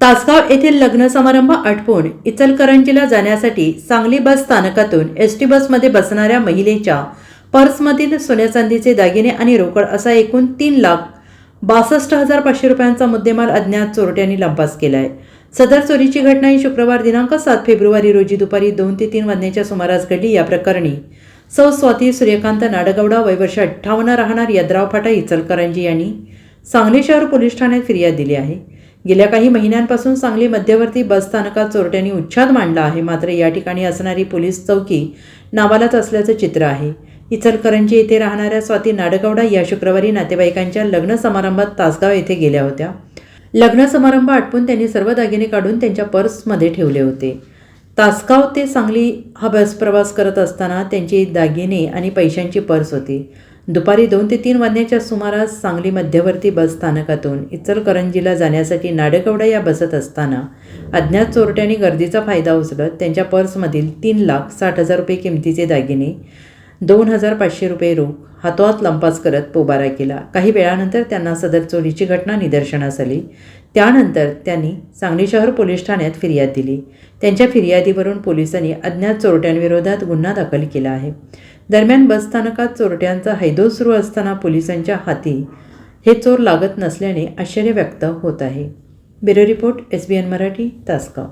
तासगाव येथील लग्न समारंभ आटपून इचलकरंजीला जाण्यासाठी सांगली बस स्थानकातून एस टी बसमध्ये बसणाऱ्या महिलेच्या पर्समधील सोन्या चांदीचे दागिने आणि रोकड असा एकूण तीन लाख बासष्ट हजार पाचशे रुपयांचा मुद्देमाल अज्ञात चोरट्यांनी लंपास केला आहे सदर चोरीची घटना ही शुक्रवार दिनांक सात फेब्रुवारी रोजी दुपारी दोन ते तीन वाजण्याच्या सुमारास घडली. या प्रकरणी सौ स्वाती सूर्यकांत नाडगौडा वयवर्ष अठ्ठावन्न राहणार यद्राव फाटा इचलकरंजी यांनी सांगली शहर पोलीस ठाण्यात फिर्याद दिली आहे. गेल्या काही महिन्यांपासून सांगली मध्यवर्ती बस स्थानकात चोरट्यांनी उच्छाद मांडला आहे. मात्र या ठिकाणी असणारी पोलीस चौकी नावालाच असल्याचं चित्र आहे. इचलकरंजी येथे राहणाऱ्या स्वाती नाडगौडा या शुक्रवारी नातेवाईकांच्या लग्न समारंभात तासगाव येथे गेल्या होत्या. लग्न समारंभ आटपून त्यांनी सर्व दागिने काढून त्यांच्या पर्समध्ये ठेवले होते. तासगाव ते सांगली हा बस प्रवास करत असताना त्यांची दागिने आणि पैशांची पर्स होती. दुपारी दोन ते तीन वाजण्याच्या सुमारास सांगली मध्यवर्ती बस स्थानकातून इचलकरंजीला जाण्यासाठी नाडेकवडा या बसत असताना अज्ञात चोरट्यांनी गर्दीचा फायदा उचलत त्यांच्या पर्समधील तीन लाख साठ हजार रुपये किमतीचे दागिने दोन हजार पाचशे रुपये रोख हातोहात लंपास करत पोबारा केला. काही वेळानंतर त्यांना सदर चोरीची घटना निदर्शनास आली. त्यानंतर त्यांनी सांगली शहर पोलीस ठाण्यात फिर्याद दिली. त्यांच्या फिर्यादीवरून पोलिसांनी अज्ञात चोरट्यांविरोधात गुन्हा दाखल केला आहे. दरम्यान बसस्थानकात चोरट्यांचा हैदोस सुरू असताना पोलिसांच्या हाती हे चोर लागत नसल्याने आश्चर्य व्यक्त होत आहे. Bureau report S B N Marathi Tasgaon.